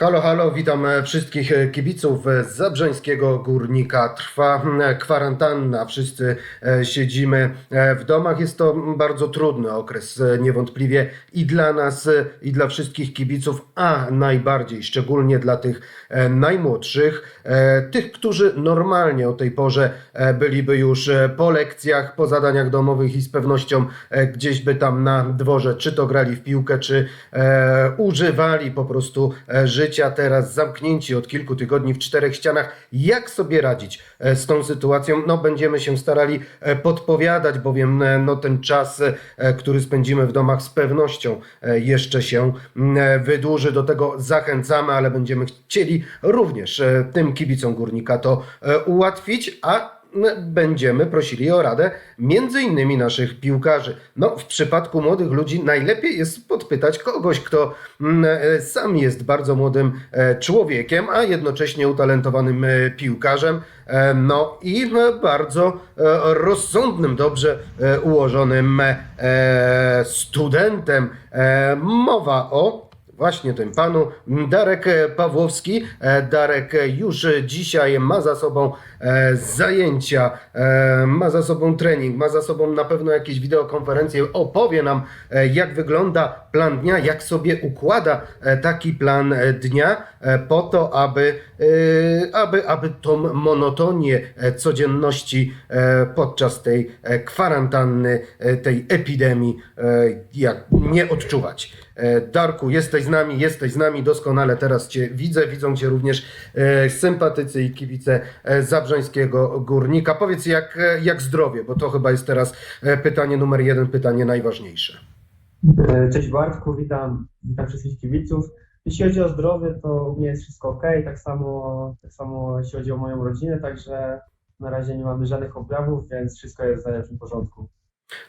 Halo, halo, witam e, wszystkich e, kibiców e, Zabrzeńskiego Górnika. Trwa e, kwarantanna, wszyscy siedzimy w domach. Jest to bardzo trudny okres, niewątpliwie i dla nas, i dla wszystkich kibiców, a najbardziej, szczególnie dla tych najmłodszych, tych, którzy normalnie o tej porze byliby już po lekcjach, po zadaniach domowych i z pewnością gdzieś by tam na dworze, czy to grali w piłkę, czy używali po prostu e, życia, teraz zamknięci od kilku tygodni w czterech ścianach. Jak sobie radzić e, z tą sytuacją? No, będziemy się starali e, podpowiadać, bowiem e, no, ten czas, który spędzimy w domach, z pewnością jeszcze się mm, wydłuży. Do tego zachęcamy, ale będziemy chcieli również tym kibicom górnika to ułatwić, a będziemy prosili o radę między innymi naszych piłkarzy. No, w przypadku młodych ludzi najlepiej jest podpytać kogoś, kto mm, e, sam jest bardzo młodym e, człowiekiem, a jednocześnie utalentowanym e, piłkarzem. No i bardzo rozsądnym, dobrze ułożonym studentem. Mowa o Właśnie tym panu Darek Pawłowski. E, Darek już dzisiaj ma za sobą e, zajęcia, e, ma za sobą trening, ma za sobą na pewno jakieś wideokonferencje. Opowie nam, e, jak wygląda plan dnia, jak sobie układa e, taki plan e, dnia, e, po to, aby, e, aby, aby tą monotonię e, codzienności e, podczas tej e, kwarantanny, e, tej epidemii e, nie odczuwać. E, Darku, jesteś z nami, jesteś z nami, doskonale teraz Cię widzę, widzą Cię również e, sympatycy i kibice e, Zabrzeńskiego Górnika. Powiedz, jak, jak zdrowie, bo to chyba jest teraz pytanie numer jeden, pytanie najważniejsze. Cześć Bartku, witam, witam wszystkich kibiców. Jeśli chodzi o zdrowie, to u mnie jest wszystko ok, tak samo, tak samo jeśli chodzi o moją rodzinę, także na razie nie mamy żadnych objawów, więc wszystko jest w najlepszym porządku.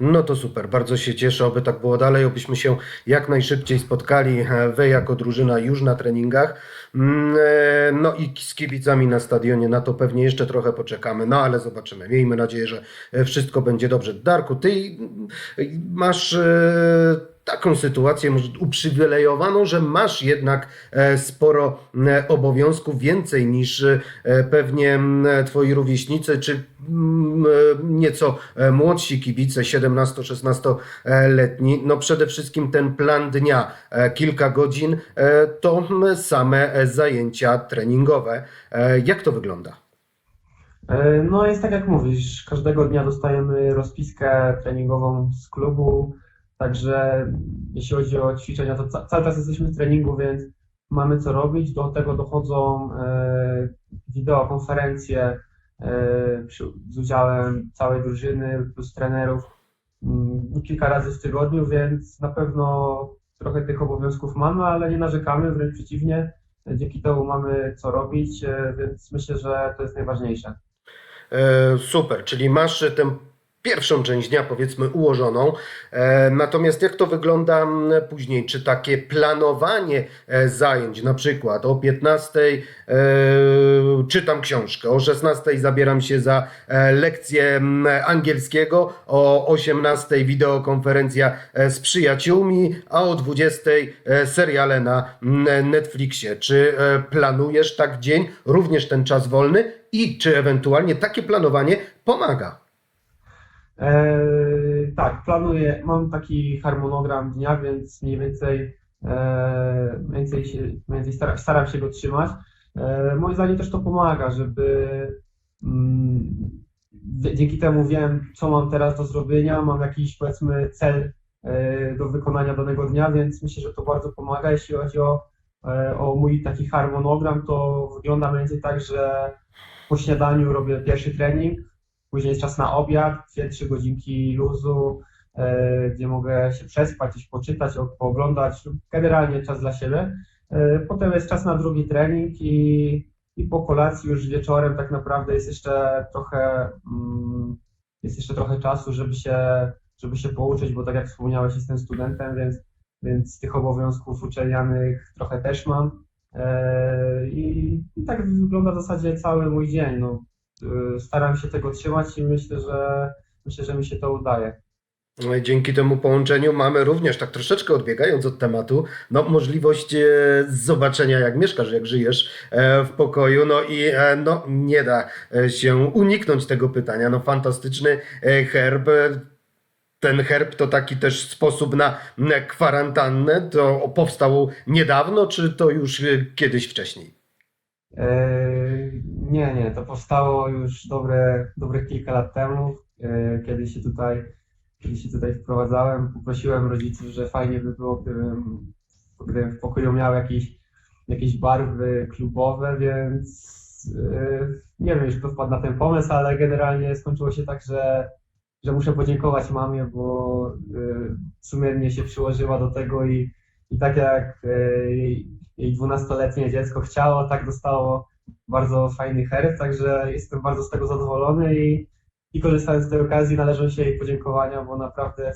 No to super, bardzo się cieszę, oby tak było dalej, obyśmy się jak najszybciej spotkali, e, wy jako drużyna już na treningach, Mm, e, no i z kibicami na stadionie, na to pewnie jeszcze trochę poczekamy, no ale zobaczymy, miejmy nadzieję, że e, wszystko będzie dobrze. Darku, ty mm, masz taką sytuację uprzywilejowaną, że masz jednak e, sporo e, obowiązków, więcej niż e, pewnie twoi rówieśnicy, czy nieco młodsi kibice, 17-16-letni. No przede wszystkim ten plan dnia, kilka godzin, to same zajęcia treningowe. Jak to wygląda? No jest tak jak mówisz, każdego dnia dostajemy rozpiskę treningową z klubu, także jeśli chodzi o ćwiczenia, to ca cały czas jesteśmy w treningu, więc mamy co robić. Do tego dochodzą e, wideokonferencje e, przy, z udziałem całej drużyny plus trenerów mm, kilka razy w tygodniu, więc na pewno trochę tych obowiązków mamy, ale nie narzekamy, wręcz przeciwnie. Dzięki temu mamy co robić, e, więc myślę, że to jest najważniejsze. E, Super, czyli masz tę pierwszą część dnia powiedzmy ułożoną. E, Natomiast jak to wygląda później? Czy takie planowanie e, zajęć, na przykład o 15 e, czytam książkę, o 16 zabieram się za lekcję angielskiego, o 18 wideokonferencja z przyjaciółmi, a o 20 e, seriale na Netflixie. Czy planujesz tak dzień, również ten czas wolny i czy ewentualnie takie planowanie pomaga? E, tak, planuję, mam taki harmonogram dnia, więc mniej więcej, e, więcej, się, więcej staram, staram się go trzymać. E, moim zdaniem też to pomaga, żeby mm, dzięki temu wiem, co mam teraz do zrobienia, mam jakiś powiedzmy cel e, do wykonania danego dnia, więc myślę, że to bardzo pomaga. Jeśli chodzi o, e, o mój taki harmonogram, to wygląda mniej więcej tak, że po śniadaniu robię pierwszy trening, Później jest czas na obiad, 2-3 godzinki luzu, e, gdzie mogę się przespać, coś poczytać, pooglądać, generalnie czas dla siebie. E, Potem jest czas na drugi trening i, i po kolacji już wieczorem tak naprawdę jest jeszcze trochę, mm, jest jeszcze trochę czasu, żeby się, żeby się pouczyć, bo tak jak wspomniałeś, jestem studentem, więc, więc tych obowiązków uczelnianych trochę też mam. E, I, I tak wygląda w zasadzie cały mój dzień. No, staram się tego trzymać i myślę, że myślę, że mi się to udaje. Dzięki temu połączeniu mamy również, tak troszeczkę odbiegając od tematu, no, możliwość e, zobaczenia, jak mieszkasz, jak żyjesz e, w pokoju. No i e, no, nie da się uniknąć tego pytania. No, fantastyczny herb. Ten herb to taki też sposób na kwarantannę. To powstał niedawno, czy to już kiedyś wcześniej? Eee, Nie, nie, to powstało już dobre, dobre kilka lat temu, eee, kiedy się tutaj, kiedy się tutaj wprowadzałem. Poprosiłem rodziców, że fajnie by było, gdybym, gdybym w pokoju miał jakieś, jakieś barwy klubowe, więc eee, nie wiem, już kto wpadł na ten pomysł, ale generalnie skończyło się tak, że, że muszę podziękować mamie, bo eee, sumiennie się przyłożyła do tego i, i tak jak jej dwunastoletnie dziecko chciało, tak dostało bardzo fajny herb, także jestem bardzo z tego zadowolony i, i korzystając z tej okazji należą się jej podziękowania, bo naprawdę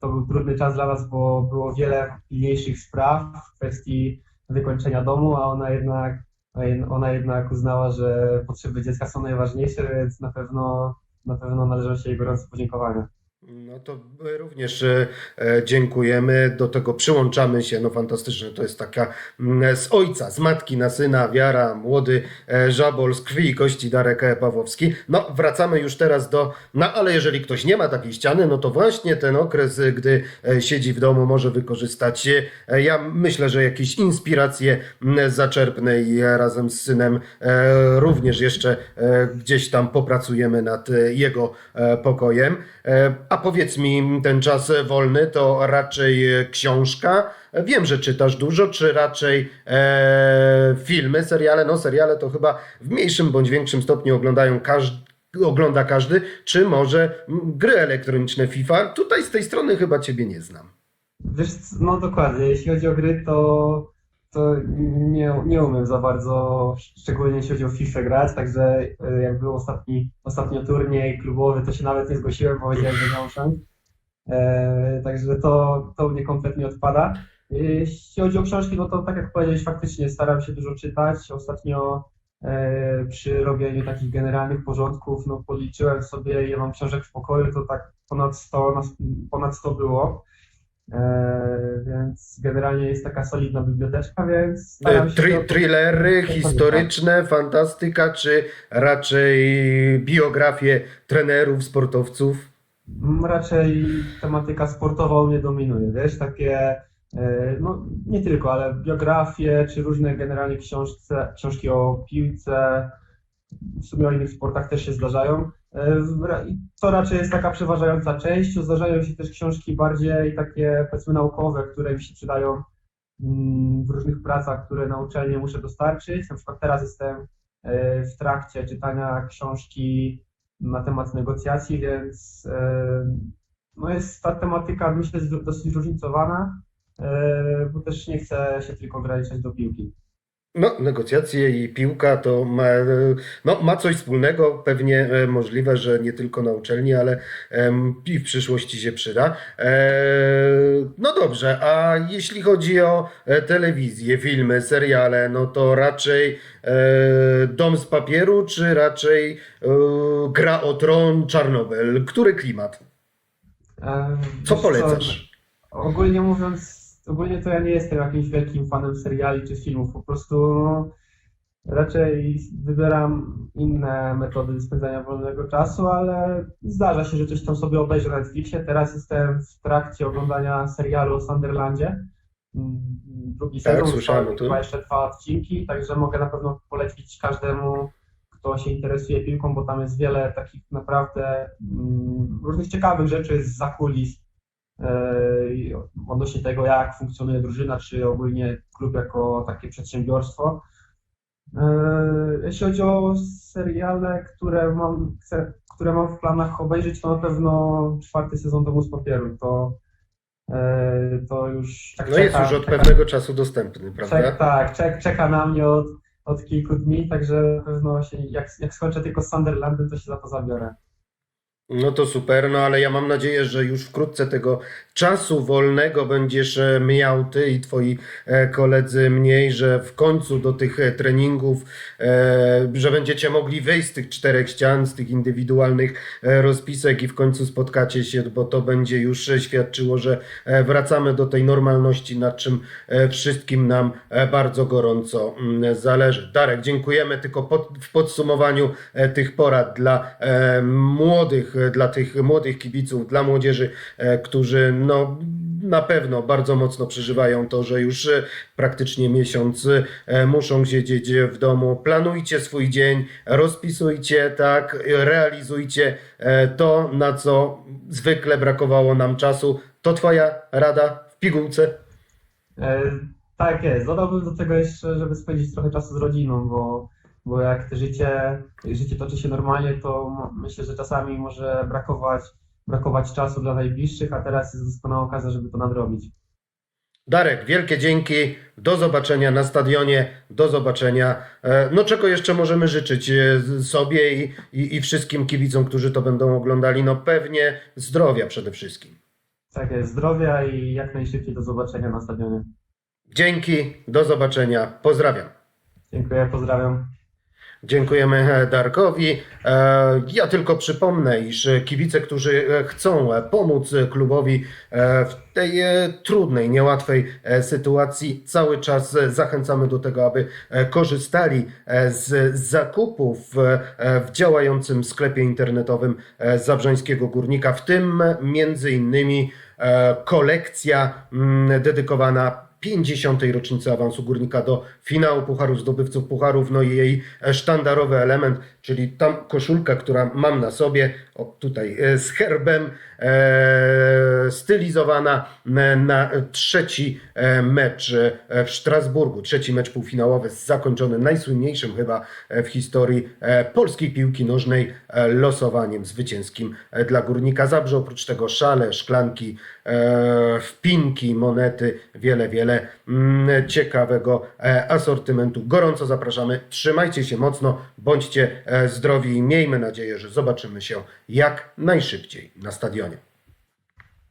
to był trudny czas dla nas, bo było wiele pilniejszych spraw w kwestii wykończenia domu, a ona jednak, ona jednak uznała, że potrzeby dziecka są najważniejsze, więc na pewno, na pewno należą się jej gorące podziękowania. No to również e, dziękujemy, do tego przyłączamy się, no fantastyczne, to jest taka mm, z ojca, z matki na syna wiara, młody e, żabol z krwi i kości Darek e, Pawłowski. No wracamy już teraz do, no ale jeżeli ktoś nie ma takiej ściany, no to właśnie ten okres, gdy siedzi w domu może wykorzystać. Ja myślę, że jakieś inspiracje mm, zaczerpnę i razem z synem również jeszcze gdzieś tam popracujemy nad jego pokojem. A powiedz mi, ten czas wolny to raczej książka? Wiem, że czytasz dużo, czy raczej e, filmy, seriale? No, seriale to chyba w mniejszym bądź większym stopniu oglądają każdy. Ogląda każdy, czy może gry elektroniczne FIFA? Tutaj z tej strony chyba ciebie nie znam. Wiesz, no dokładnie, jeśli chodzi o gry, to, to nie, nie umiem za bardzo, szczególnie jeśli chodzi o FIFA grać, także e, jak był ostatni, ostatnio turniej klubowy, to się nawet nie zgłosiłem, bo wiedziałem, że nie mam szans. E, także to, to mnie kompletnie odpada. E, Jeśli chodzi o książki, no to tak jak powiedziałeś, faktycznie staram się dużo czytać. Ostatnio e, przy robieniu takich generalnych porządków, no policzyłem sobie, ile mam książek w pokoju, to tak ponad 100, nas- ponad 100 było. E, więc generalnie jest taka solidna biblioteczka, więc E, Tri thrillery to historyczne, fantastyka, czy raczej biografie trenerów, sportowców? Mm, Raczej tematyka sportowa u mnie dominuje, wiesz, takie, e, no nie tylko, ale biografie, czy różne generalnie książce, książki o piłce, w sumie o innych sportach też się zdarzają. E, To raczej jest taka przeważająca część. Zdarzają się też książki bardziej takie, powiedzmy, naukowe, które mi się przydają mm, w różnych pracach, które na uczelni muszę dostarczyć. Na przykład teraz jestem e, w trakcie czytania książki na temat negocjacji, więc e, no jest ta tematyka, myślę, dosyć zróżnicowana, bo też nie chcę się tylko ograniczać do piłki. No, negocjacje i piłka to ma, no, ma coś wspólnego. Pewnie e, możliwe, że nie tylko na uczelni, ale i w przyszłości się przyda. E, no dobrze, a jeśli chodzi o e, telewizję, filmy, seriale, no to raczej Dom z papieru, czy raczej Gra o tron, Czarnobyl? Który klimat? Co polecasz? Ogólnie mówiąc, ogólnie to ja nie jestem jakimś wielkim fanem seriali czy filmów, po prostu no, raczej wybieram inne metody spędzania wolnego czasu, ale zdarza się, że coś tam sobie obejrzę na Netflixie. Teraz jestem w trakcie oglądania serialu o Sunderlandzie. Drugi Tak, sezon, słyszałem jeszcze dwa odcinki, także mogę na pewno polecić każdemu, kto się interesuje piłką, bo tam jest wiele takich naprawdę mm, różnych ciekawych rzeczy z zakulis odnośnie tego, jak funkcjonuje drużyna, czy ogólnie klub jako takie przedsiębiorstwo. E, Jeśli chodzi o seriale, które mam, które mam w planach obejrzeć, to na pewno czwarty sezon Domu z papieru. To, e, to już tak No jest czeka- już od czeka- pewnego czasu dostępny, Czek, prawda? tak, czek, czeka na mnie od, od kilku dni, także na pewno się, jak, jak skończę tylko z Sunderlandem, to się za to zabiorę. No to super, no ale ja mam nadzieję, że już wkrótce tego czasu wolnego będziesz e, miał ty i twoi e, koledzy mniej, że w końcu do tych e, treningów, że będziecie mogli wyjść z tych czterech ścian, z tych indywidualnych rozpisek i w końcu spotkacie się, bo to będzie już świadczyło, że wracamy do tej normalności, nad czym wszystkim nam bardzo gorąco mm, zależy. Darek, dziękujemy tylko pod, w podsumowaniu tych porad dla młodych, dla tych młodych kibiców, dla młodzieży, e, którzy no na pewno bardzo mocno przeżywają to, że już e, praktycznie miesiąc e, muszą siedzieć w domu. Planujcie swój dzień, rozpisujcie, tak, e, realizujcie e, to, na co zwykle brakowało nam czasu. To Twoja rada w pigułce? E, tak jest. Dodałbym do tego jeszcze, żeby spędzić trochę czasu z rodziną, bo, bo jak te życie, życie toczy się normalnie, to myślę, że czasami może brakować, brakować czasu dla najbliższych, a teraz jest doskonała okazja, żeby to nadrobić. Darek, wielkie dzięki. Do zobaczenia na stadionie. Do zobaczenia. E, No, czego jeszcze możemy życzyć e, sobie i, i, i wszystkim kibicom, którzy to będą oglądali? No, pewnie zdrowia przede wszystkim. Tak jest. Zdrowia i jak najszybciej do zobaczenia na stadionie. Dzięki, do zobaczenia. Pozdrawiam. Dziękuję, pozdrawiam. Dziękujemy e, Darkowi. E, Ja tylko przypomnę, iż kibice, którzy e, chcą pomóc klubowi w tej trudnej, niełatwej sytuacji, cały czas zachęcamy do tego, aby korzystali z zakupów w działającym sklepie internetowym Zabrzeńskiego Górnika, w tym między innymi kolekcja mm, dedykowana 50. rocznicy awansu Górnika do finału Pucharu Zdobywców Pucharów, no i jej sztandarowy element, czyli tam koszulka, która mam na sobie, o tutaj e, z herbem, e, stylizowana na trzeci e, mecz e, w Strasburgu, trzeci mecz półfinałowy zakończony najsłynniejszym chyba w historii polskiej piłki nożnej losowaniem zwycięskim dla Górnika Zabrze. Oprócz tego szale, szklanki, wpinki, monety, wiele, wiele ciekawego e, asortymentu. Gorąco zapraszamy. Trzymajcie się mocno, bądźcie e, zdrowi i miejmy nadzieję, że zobaczymy się jak najszybciej na stadionie.